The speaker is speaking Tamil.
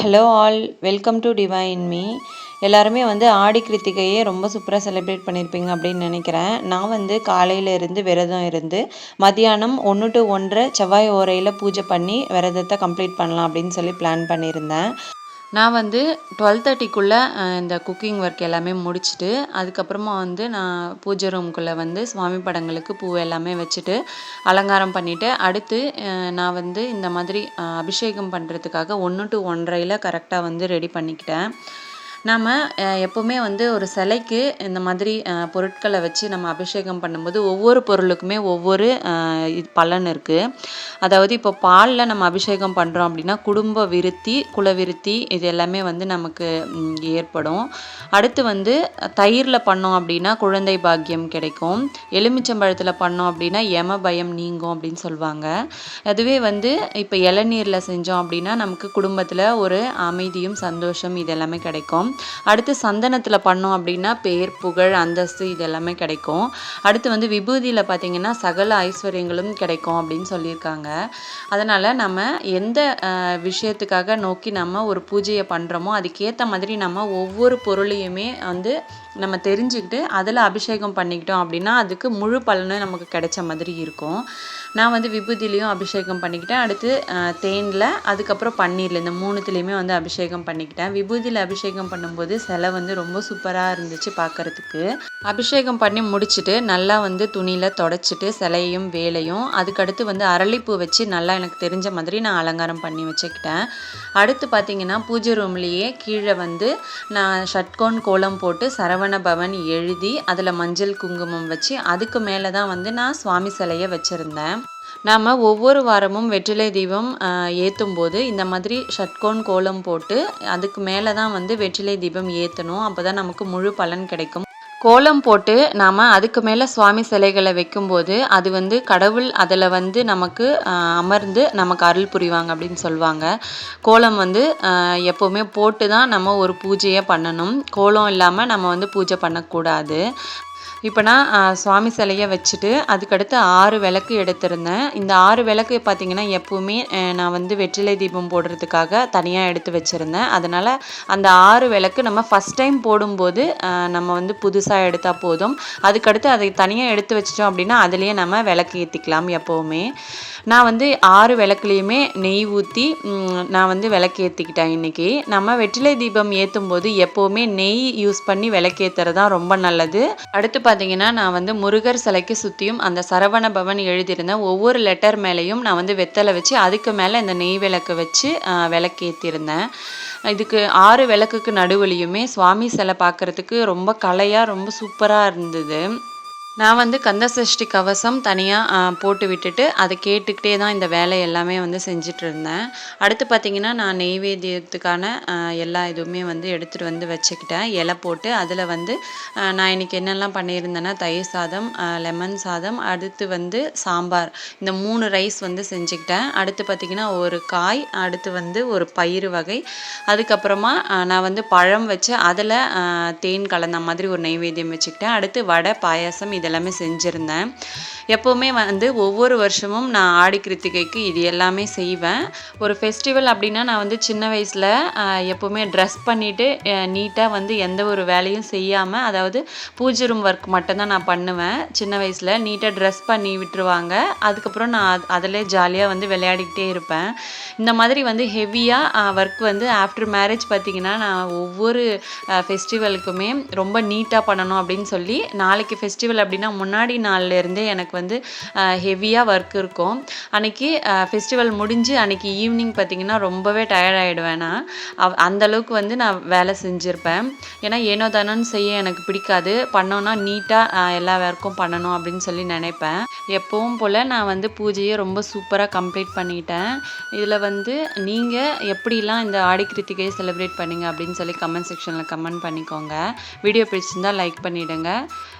Hello all welcome to divine me எல்லாருமே வந்து ஆடி கிருத்திகையே ரொம்ப சூப்பராக செலிப்ரேட் பண்ணியிருப்பீங்க அப்படின்னு நினைக்கிறேன். நான் வந்து காலையில் இருந்து விரதம் இருந்து மதியானம் ஒன்று டு ஒன்றரை செவ்வாய் ஓரையில் பூஜை பண்ணி விரதத்தை கம்ப்ளீட் பண்ணலாம் அப்படின்னு சொல்லி பிளான் பண்ணியிருந்தேன். நான் வந்து டுவெல் தேர்ட்டிக்குள்ளே இந்த குக்கிங் ஒர்க் எல்லாமே முடிச்சுட்டு அதுக்கப்புறமா வந்து நான் பூஜை ரூம்குள்ளே வந்து சுவாமி படங்களுக்கு பூ எல்லாமே வச்சுட்டு அலங்காரம் பண்ணிவிட்டு அடுத்து நான் வந்து இந்த மாதிரி அபிஷேகம் பண்ணுறதுக்காக ஒன்று டு ஒன்றரையில் கரெக்டாக வந்து ரெடி பண்ணிக்கிட்டேன். நம்ம எப்போவுமே வந்து ஒரு சிலைக்கு இந்த மாதிரி பொருட்களை வச்சு நம்ம அபிஷேகம் பண்ணும்போது ஒவ்வொரு பொருளுக்குமே ஒவ்வொரு இது பலன் இருக்குது அதாவது இப்போ பாலில் நம்ம அபிஷேகம் பண்ணுறோம் அப்படின்னா குடும்ப விருத்தி குலவிருத்தி இது எல்லாமே வந்து நமக்கு ஏற்படும். அடுத்து வந்து தயிரில் பண்ணோம் அப்படின்னா குழந்தை பாக்கியம் கிடைக்கும். எலுமிச்சம்பழத்தில் பண்ணோம் அப்படின்னா எம பயம் நீங்கும் அப்படின்னு சொல்லுவாங்க. அதுவே வந்து இப்போ இளநீரில் செஞ்சோம் அப்படின்னா நமக்கு குடும்பத்தில் ஒரு அமைதியும் சந்தோஷம் இது எல்லாமே கிடைக்கும். அடுத்து சந்தனத்தில் பண்ணோம் அப்படின்னா பேர் புகழ் அந்தஸ்து இது எல்லாமே கிடைக்கும். அடுத்து வந்து விபூதியில் பார்த்திங்கன்னா சகல ஐஸ்வர்யங்களும் கிடைக்கும் அப்படின்னு சொல்லியிருக்காங்க. அதனால் நம்ம எந்த விஷயத்துக்காக நோக்கி நம்ம ஒரு பூஜையை பண்ணுறோமோ அதுக்கேற்ற மாதிரி நம்ம ஒவ்வொரு பொருளையுமே வந்து நம்ம தெரிஞ்சுக்கிட்டு அதில் அபிஷேகம் பண்ணிக்கிட்டோம் அப்படின்னா அதுக்கு முழு பலனும் நமக்கு கிடைச்ச மாதிரி இருக்கும். நான் வந்து விபூதிலையும் அபிஷேகம் பண்ணிக்கிட்டேன். அடுத்து தேனில் அதுக்கப்புறம் பன்னீரில் இந்த மூணுத்துலேயுமே வந்து அபிஷேகம் பண்ணிக்கிட்டேன். விபூதியில் அபிஷேகம் பண்ணும்போது சிலை வந்து ரொம்ப சூப்பராக இருந்துச்சு பார்க்குறதுக்கு அபிஷேகம் பண்ணி முடிச்சுட்டு நல்லா வந்து துணியில் தொடச்சிட்டு சிலையும் வேலையும் அதுக்கடுத்து வந்து அரளிப்பூ வச்சு நல்லா எனக்கு தெரிஞ்ச மாதிரி நான் அலங்காரம் பண்ணி வச்சுக்கிட்டேன். அடுத்து பார்த்திங்கன்னா பூஜை ரூம்லேயே கீழே வந்து நான் ஷட்கோன் கோலம் போட்டு சரவண பவன் எழுதி அதில் மஞ்சள் குங்குமம் வச்சு அதுக்கு மேலே தான் வந்து நான் சுவாமி சிலையை வச்சுருந்தேன். நாம் ஒவ்வொரு வாரமும் வெற்றிலை தீபம் ஏற்றும் போது இந்த மாதிரி ஷட்கோன் கோலம் போட்டு அதுக்கு மேலே தான் வந்து வெற்றிலை தீபம் ஏற்றணும் அப்போ தான் நமக்கு முழு பலன் கிடைக்கும். கோலம் போட்டு நாம் அதுக்கு மேலே சுவாமி சிலைகளை வைக்கும்போது அது வந்து கடவுள் அதில் வந்து நமக்கு அமர்ந்து நமக்கு அருள் புரிவாங்க அப்படின்னு சொல்லுவாங்க. கோலம் வந்து எப்போவுமே போட்டு தான் நம்ம ஒரு பூஜையை பண்ணணும். கோலம் இல்லாமல் நம்ம வந்து பூஜை பண்ணக்கூடாது. இப்போ நான் சுவாமி சிலையை வச்சுட்டு அதுக்கடுத்து ஆறு விளக்கு எடுத்திருந்தேன். இந்த ஆறு விளக்கு பார்த்திங்கன்னா எப்போவுமே நான் வந்து வெற்றிலை தீபம் போடுறதுக்காக தனியாக எடுத்து வச்சுருந்தேன். அதனால் அந்த ஆறு விளக்கு நம்ம ஃபஸ்ட் டைம் போடும்போது நம்ம வந்து புதுசாக எடுத்தால் போதும். அதுக்கடுத்து அதை தனியாக எடுத்து வச்சிட்டோம் அப்படின்னா அதுலேயே நம்ம விளக்கு ஏற்றிக்கலாம் எப்போவுமே. நான் வந்து ஆறு விளக்குலேயுமே நெய் ஊற்றி நான் வந்து விளக்கு ஏற்றிக்கிட்டேன் இன்றைக்கி நம்ம வெற்றிலை தீபம் ஏற்றும் போது எப்போவுமே நெய் யூஸ் பண்ணி விளக்கேற்றுறது தான் ரொம்ப நல்லது. அடுத்து பார்த்தீங்கன்னா நான் வந்து முருகர் சிலைக்கு சுற்றியும் அந்த சரவண பவன் எழுதியிருந்தேன் ஒவ்வொரு லெட்டர் மேலேயும் நான் வந்து வெத்தலை வச்சு அதுக்கு மேலே இந்த நெய் விளக்கு வச்சு விளக்கேற்றிருந்தேன் இதுக்கு ஆறு விளக்குக்கு நடுவுலையுமே சுவாமி சிலை பார்க்குறதுக்கு ரொம்ப கலையாக ரொம்ப சூப்பராக இருந்தது. நான் வந்து கந்தசஷ்டி கவசம் தனியாக போட்டு விட்டுட்டு அதை கேட்டுக்கிட்டே தான் இந்த வேலை எல்லாமே வந்து செஞ்சுட்டு இருந்தேன். அடுத்து பார்த்திங்கன்னா நான் நெய்வேத்தியத்துக்கான எல்லா இதுவுமே வந்து எடுத்துகிட்டு வந்து வச்சுக்கிட்டேன். இலை போட்டு அதில் வந்து நான் இன்றைக்கி என்னெல்லாம் பண்ணியிருந்தேன்னா தயிர் சாதம் லெமன் சாதம் அடுத்து வந்து சாம்பார். இந்த மூணு ரைஸ் வந்து செஞ்சுக்கிட்டேன். அடுத்து பார்த்திங்கன்னா ஒரு காய் அடுத்து வந்து ஒரு பயிறு வகை. அதுக்கப்புறமா நான் வந்து பழம் வச்சு அதில் தேன் கலந்த மாதிரி ஒரு நெய்வேத்தியம் வச்சுக்கிட்டேன். அடுத்து வடை பாயாசம் இது இதெல்லாமே செஞ்சுருந்தேன். எப்போவுமே வந்து ஒவ்வொரு வருஷமும் நான் ஆடி கிருத்திகைக்கு இது எல்லாமே செய்வேன். ஒரு ஃபெஸ்டிவல் அப்படின்னா நான் வந்து சின்ன வயசில் எப்போவுமே ட்ரெஸ் பண்ணிவிட்டு நீட்டாக வந்து எந்த ஒரு வேலையும் செய்யாமல் அதாவது பூஜை ரூம் ஒர்க் மட்டும்தான் நான் பண்ணுவேன். சின்ன வயசில் நீட்டாக ட்ரெஸ் பண்ணி விட்டுருவாங்க. அதுக்கப்புறம் நான் அதிலே ஜாலியாக வந்து விளையாடிக்கிட்டே இருப்பேன். இந்த மாதிரி வந்து ஹெவியாக ஒர்க் வந்து ஆஃப்டர் மேரேஜ் பார்த்திங்கன்னா நான் ஒவ்வொரு ஃபெஸ்டிவலுக்குமே ரொம்ப நீட்டாக பண்ணணும் அப்படின்னு சொல்லி நாளைக்கு ஃபெஸ்டிவல் அப்படி அப்படின்னா முன்னாடி நாள்லேருந்தே எனக்கு வந்து ஹெவியாக ஒர்க் இருக்கும். அன்றைக்கி ஃபெஸ்டிவல் முடிஞ்சு அன்றைக்கி ஈவினிங் பார்த்திங்கன்னா ரொம்பவே டயர்ட் ஆகிடுவேன் நான். அந்தளவுக்கு வந்து நான் வேலை செஞ்சுருப்பேன். ஏன்னா ஏனோ தானோன்னு செய்ய எனக்கு பிடிக்காது. பண்ணோன்னா நீட்டாக எல்லா ஒர்க்கும் பண்ணணும் அப்படின்னு சொல்லி நினைப்பேன். எப்பவும் போல் நான் வந்து பூஜையை ரொம்ப சூப்பராக கம்ப்ளீட் பண்ணிட்டேன். இதில் வந்து நீங்கள் எப்படிலாம் இந்த ஆடி கிருத்திகையை செலிப்ரேட் பண்ணீங்க அப்படின்னு சொல்லி கமெண்ட் செக்ஷனில் கமெண்ட் பண்ணிக்கோங்க. வீடியோ பிடிச்சிருந்தால் லைக் பண்ணிவிடுங்க